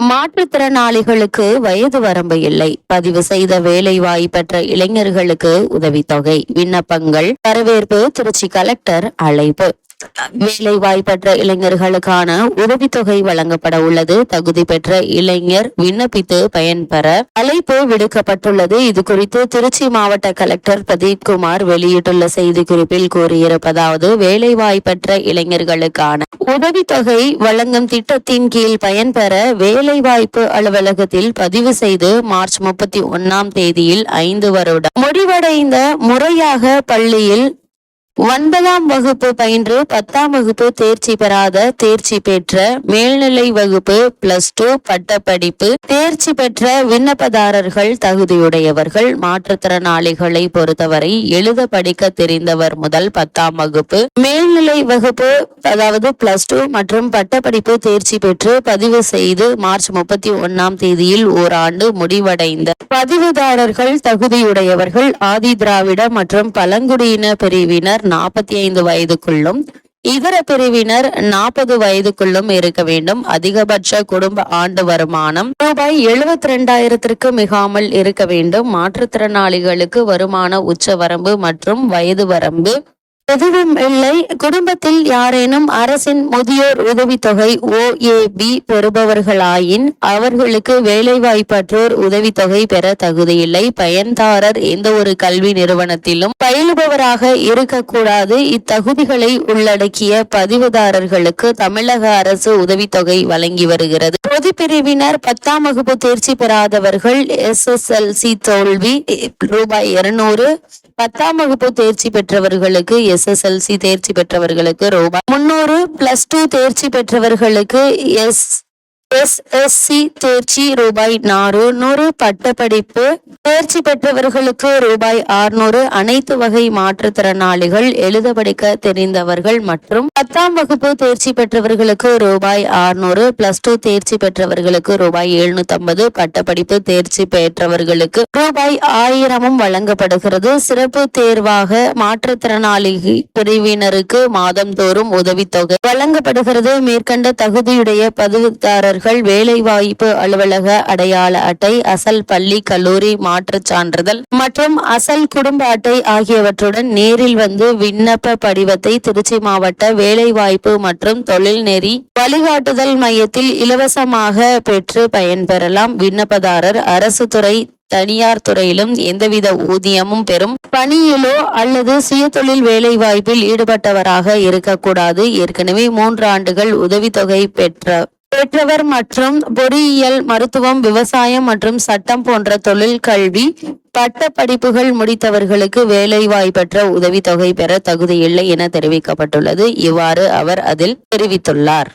மாற்றுத்திறனாளிகளுக்கு வயது வரம்பு இல்லை. பதிவு செய்த வேலை வாய்ப்பற்ற இளைஞர்களுக்கு உதவித்தொகை. விண்ணப்பங்கள் வரவேற்பு திருச்சி கலெக்டர் அழைப்பு. வேலை வாய்ப்பற்ற இளைஞர்களுக்கான உதவித்தொகை வழங்கப்பட உள்ளது. தகுதி பெற்ற இளைஞர் விண்ணப்பித்து பயன்பெற அழைப்பு விடுக்கப்பட்டுள்ளது. இது குறித்து திருச்சி மாவட்ட கலெக்டர் பிரதீப் குமார் வெளியிட்டுள்ள செய்திக்குறிப்பில் கூறியிருப்பதாவது வேலை வாய்ப்பற்ற இளைஞர்களுக்கான உதவித்தொகை வழங்கும் திட்டத்தின் கீழ் பயன்பெற வேலைவாய்ப்பு அலுவலகத்தில் பதிவு செய்து மார்ச் முப்பத்தி ஒன்னாம் தேதியில் ஐந்து வருடம் முடிவடைந்த முறையாக பள்ளியில் ஒன்பதாம் வகுப்பு பயின்று பத்தாம் வகுப்பு தேர்ச்சி பெறாத தேர்ச்சி பெற்ற மேல்நிலை வகுப்பு பிளஸ் டூ பட்டப்படிப்பு தேர்ச்சி பெற்ற விண்ணப்பதாரர்கள் தகுதியுடையவர்கள் மாற்றுத்திறனாளிகளை பொறுத்தவரை எழுத படிக்க தெரிந்தவர் முதல் பத்தாம் வகுப்பு. மேல்நிலை வகுப்பு அதாவது பிளஸ் டூ மற்றும் பட்டப்படிப்பு தேர்ச்சி பெற்று பதிவு செய்து மார்ச் முப்பத்தி ஒன்னாம் தேதியில் ஓராண்டு முடிவடைந்த பதிவுதாரர்கள் தகுதியுடையவர்கள் ஆதி திராவிட மற்றும் பழங்குடியின பிரிவினர் நாற்பத்தி ஐந்து வயதுக்குள்ளும் இதர பிரிவினர் நாற்பது வயதுக்குள்ளும் இருக்க வேண்டும். அதிகபட்ச குடும்ப ஆண்டு வருமானம் ரூபாய் எழுபத்தி ரெண்டாயிரத்திற்கு மிகாமல் இருக்க வேண்டும். மாற்றுத்திறனாளிகளுக்கு வருமான உச்ச வரம்பு மற்றும் வயது வரம்பு எதுவும் இல்லை. குடும்பத்தில் யாரேனும் அரசின் முதியோர் உதவித்தொகை ஓஏபி பெறுபவர்களாயின் அவர்களுக்கு வேலைவாய்ப்பற்றோர் உதவித்தொகை பெற தகுதியில்லை. பயன்தாரர் எந்த ஒரு கல்வி நிறுவனத்திலும் பயிலுபவராக இருக்கக்கூடாது. இத்தகுதிகளை உள்ளடக்கிய பதிவுதாரர்களுக்கு தமிழக அரசு உதவித்தொகை வழங்கி வருகிறது. பொது பிரிவினர் பத்தாம் வகுப்பு தேர்ச்சி பெறாதவர்கள் எஸ்எஸ்எல்சி தோல்வி ரூபாய் இருநூறு. பத்தாம் வகுப்பு தேர்ச்சி பெற்றவர்களுக்கு எஸ்எஸ்எல்சி தேர்ச்சி பெற்றவர்களுக்கு ரூபாய். முன்னூறு பிளஸ் டூ தேர்ச்சி பெற்றவர்களுக்கு எஸ் எஸ்எஸ்சி தேர்ச்சி ரூபாய் நானூறு பட்டப்படிப்பு. தேர்ச்சி பெற்றவர்களுக்கு ரூபாய் ஆறுநூறு. அனைத்து வகை மாற்றுத்திறனாளிகள் எழுத படிக்க தெரிந்தவர்கள் மற்றும் பத்தாம் வகுப்பு தேர்ச்சி பெற்றவர்களுக்கு ரூபாய் ஆறுநூறு பிளஸ் டூ தேர்ச்சி பெற்றவர்களுக்கு ரூபாய் எழுநூத்தி ஐம்பது பட்டப்படிப்பு தேர்ச்சி பெற்றவர்களுக்கு ரூபாய் ஆயிரமும் வழங்கப்படுகிறது. சிறப்பு தேர்வாக மாற்றுத்திறனாளி பிரிவினருக்கு மாதம்தோறும் உதவித்தொகை வழங்கப்படுகிறது. மேற்கண்ட தகுதியுடைய பதிவுதாரர்கள் வேலைவாய்ப்பு அலுவலக அடையாள அட்டை அசல் பள்ளி கல்லூரி மாற்றுச் சான்றிதழ் மற்றும் அசல் குடும்ப அட்டை ஆகியவற்றுடன் நேரில் வந்து விண்ணப்ப படிவத்தை திருச்சி மாவட்ட வேலைவாய்ப்பு மற்றும் தொழில் நெறி வழிகாட்டுதல் மையத்தில் இலவசமாக பெற்று பயன்பெறலாம் விண்ணப்பதாரர் அரசு துறை தனியார் துறையிலும் எந்தவித ஊதியமும் பெறும் பணியிலோ அல்லது சுயதொழில் வேலை வாய்ப்பில் ஈடுபட்டவராக இருக்கக்கூடாது. ஏற்கனவே மூன்று ஆண்டுகள் உதவித்தொகை பெற்ற பெற்றவர் மற்றும் பொறியியல் மருத்துவம் விவசாயம் மற்றும் சட்டம் போன்ற தொழில் கல்வி பட்ட படிப்புகள் முடித்தவர்களுக்கு வேலை வாய்ப்பற்ற உதவித்தொகை பெற தகுதியில்லை என தெரிவிக்கப்பட்டுள்ளது. இவ்வாறு அவர் அதில் தெரிவித்துள்ளார்.